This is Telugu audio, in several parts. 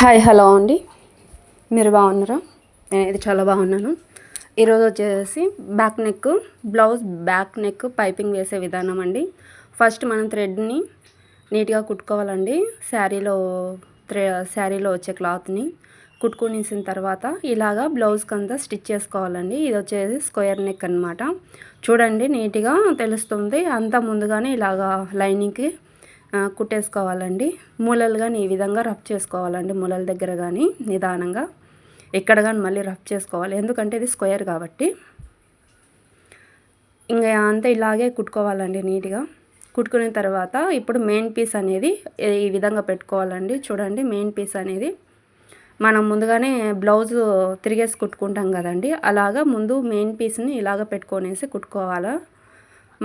హాయ్ హలో అండి. మీరు బాగున్నారా? నేనైతే చాలా బాగున్నాను. ఈరోజు వచ్చేసి back neck blouse back neck piping వేసే విధానం అండి. ఫస్ట్ మనం థ్రెడ్ని నీట్గా కుట్టుకోవాలండి. శారీలో థ్రె శారీలో వచ్చే క్లాత్ని కుట్టుకునేసిన తర్వాత ఇలాగా బ్లౌజ్కి అంతా స్టిచ్ చేసుకోవాలండి. ఇది వచ్చేసి స్క్వేర్ నెక్ అనమాట చూడండి నీట్గా తెలుస్తుంది. అంతా ముందుగానే ఇలాగా లైనింగ్కి కుట్టేసుకోవాలండి. మూలలు కానీ ఈ విధంగా రఫ్ చేసుకోవాలండి. మూలల దగ్గర కానీ నిదానంగా. ఎక్కడ కానీ మళ్ళీ రఫ్ చేసుకోవాలి. ఎందుకంటే ఇది స్క్వేర్ కాబట్టి. ఇంకా అంతా ఇలాగే కుట్టుకోవాలండి నీట్గా. కుట్టుకున్న తర్వాత ఇప్పుడు మెయిన్ పీస్ అనేది ఈ విధంగా పెట్టుకోవాలండి. చూడండి మెయిన్ పీస్ అనేది. మనం ముందుగానే బ్లౌజ్ తిరిగేసి కుట్టుకుంటాం కదండి. అలాగా ముందు మెయిన్ పీస్ని ఇలాగ పెట్టుకొనేసి కుట్టుకోవాలా?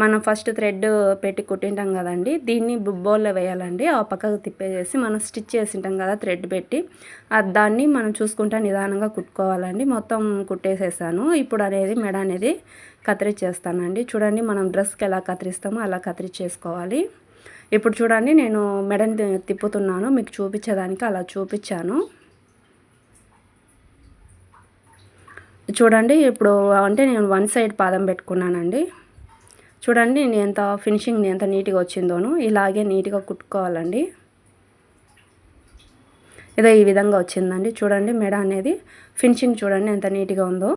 మనం ఫస్ట్ థ్రెడ్ పెట్టి కుట్టింటాం కదండి దీన్ని బుబ్బోల్లో వేయాలండి. ఆ పక్కకు తిప్పేసేసి మనం స్టిచ్ చేసింటాం కదా థ్రెడ్ పెట్టి. దాన్ని మనం చూసుకుంటా నిదానంగా కుట్టుకోవాలండి. మొత్తం కుట్టేసేసాను. ఇప్పుడు అనేది మెడ అనేది కత్తిరించేస్తానండి చూడండి మనం డ్రెస్కి ఎలా కత్తిరిస్తామో అలా కత్తిరించేసుకోవాలి ఇప్పుడు చూడండి నేను మెడని తిప్పుతున్నాను. మీకు చూపించేదానికి అలా చూపించాను. చూడండి ఇప్పుడు అంటే నేను వన్ సైడ్ పాదం పెట్టుకున్నానండి. చూడండి నేను ఎంత ఫినిషింగ్ ఎంత నీట్గా వచ్చిందోను ఇలాగే నీట్గా కుట్టుకోవాలండి. ఇదో ఈ విధంగా వచ్చిందండి. చూడండి మెడ అనేది ఫినిషింగ్ చూడండి ఎంత నీట్గా ఉందో.